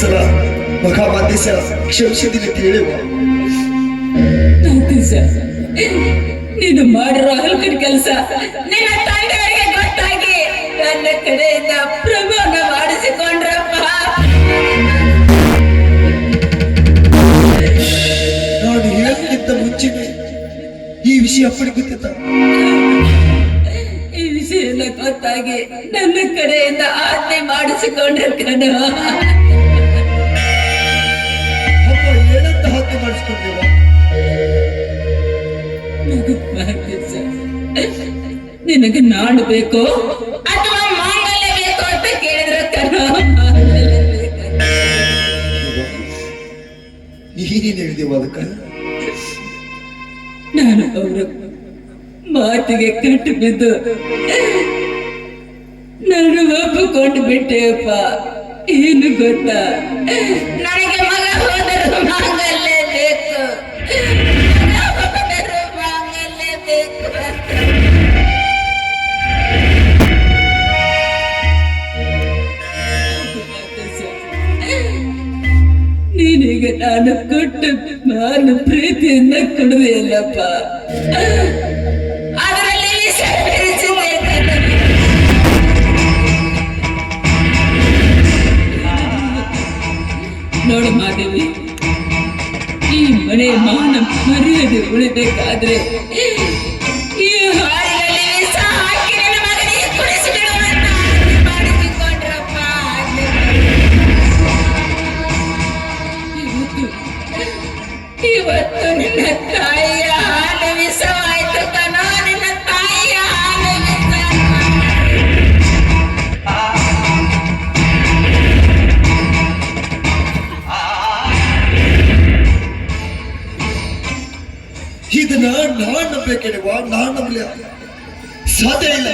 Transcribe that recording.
ಸಲ ಮಗ ಮಾದೇಶ ಕ್ಷಮಿಸಿದ್ದೀನಿ ಅಂತ ಹೇಳುವ ಮಾದೇಶ ನೀನು ಮಾಡಿರೋ ಹಲ್ಕಡ್ ಕೆಲಸ ನಿನ್ನ ತಂದೆಯವರಿಗೆ ಗೊತ್ತಾಗಿ ನನ್ನ ಕಡೆಯಿಂದ ಪ್ರಮಾಣ ಮಾಡಿಸಿಕೊಂಡ್ರಪ್ಪ. ನಾನು ಹೇಳಕ್ಕಿಂತ ಮುಂಚೆನೆ ಈ ವಿಷಯ ಅಪ್ಪನಿಗೆ ಗೊತ್ತಿತ್ತ? ಈ ವಿಷಯ ಎಲ್ಲ ಗೊತ್ತಾಗಿ ನನ್ನ ಕಡೆಯಿಂದ ಆಜ್ಞೆ ಮಾಡಿಸಿಕೊಂಡ್ರ ಕಣ. ನಿನಗೆ ನಾಡು ಬೇಕೋ? ಅಥವಾ ಬೇಕೋ ಅಂತ ಕೇಳಿದ್ರ ಕಣ ಮಾಂಗಲ್ಯ ಹೇಳಿದೆವು ಅದಕ್ಕೆ? ನಾನು ಅವರ ಮಾತಿಗೆ ಕಟ್ಟು ಬಿದ್ದು ನಾನು ಒಪ್ಪಿಕೊಂಡು ಬಿಟ್ಟೆಯಪ್ಪ. ಏನು ಗೊತ್ತಾ? ನೀನೀಗ ನಾನು ಕೊಟ್ಟು ನಾನು ಪ್ರೀತಿಯಿಂದ ಕೊಡುವೆಯಲ್ಲಪ್ಪ ಅದರಲ್ಲಿ ವಿಷ ಬೆರೆಸಿದೆ ಕಣೆ. ನೋಡು ಮಾದೇವಿ ಈ ಮನೆ ಮಾನ ಮರ್ಯಾದೆ ಉಳಿಬೇಕಾದ್ರೆ ಇವತ್ತು ನಿನ್ನ ತಾಯಿಯ ಹಾಲು ವಿಷವಾಯ್ತು ಕಣೋ, ನಿನ್ನ ತಾಯಿಯ ಹಾಲು ವಿಷ ಇದನ್ನ ನಾನು ನಂಬೇಕೇನೆವಾ ನಾನು ನಂಬಲಿ ಸಾಧ್ಯ ಇಲ್ಲ.